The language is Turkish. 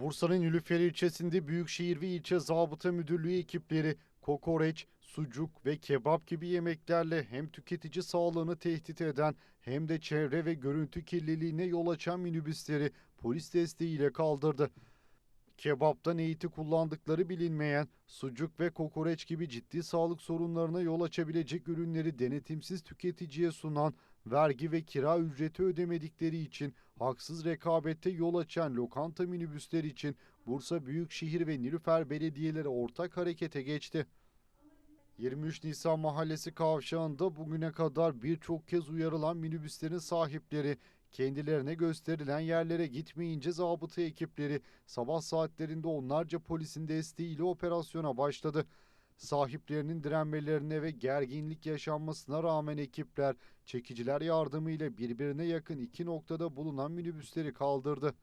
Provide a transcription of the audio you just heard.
Bursa'nın Nilüfer ilçesinde Büyükşehir ve İlçe Zabıta Müdürlüğü ekipleri kokoreç, sucuk ve kebap gibi yemeklerle hem tüketici sağlığını tehdit eden hem de çevre ve görüntü kirliliğine yol açan minibüsleri polis desteğiyle kaldırdı. Kebaptan eğiti kullandıkları bilinmeyen sucuk ve kokoreç gibi ciddi sağlık sorunlarına yol açabilecek ürünleri denetimsiz tüketiciye sunan, vergi ve kira ücreti ödemedikleri için haksız rekabette yol açan lokanta minibüsler için Bursa Büyükşehir ve Nilüfer belediyeleri ortak harekete geçti. 23 Nisan Mahallesi kavşağında bugüne kadar birçok kez uyarılan minibüslerin sahipleri kendilerine gösterilen yerlere gitmeyince zabıta ekipleri sabah saatlerinde onlarca polisin desteğiyle operasyona başladı. Sahiplerinin direnmelerine ve gerginlik yaşanmasına rağmen ekipler çekiciler yardımıyla birbirine yakın iki noktada bulunan minibüsleri kaldırdı.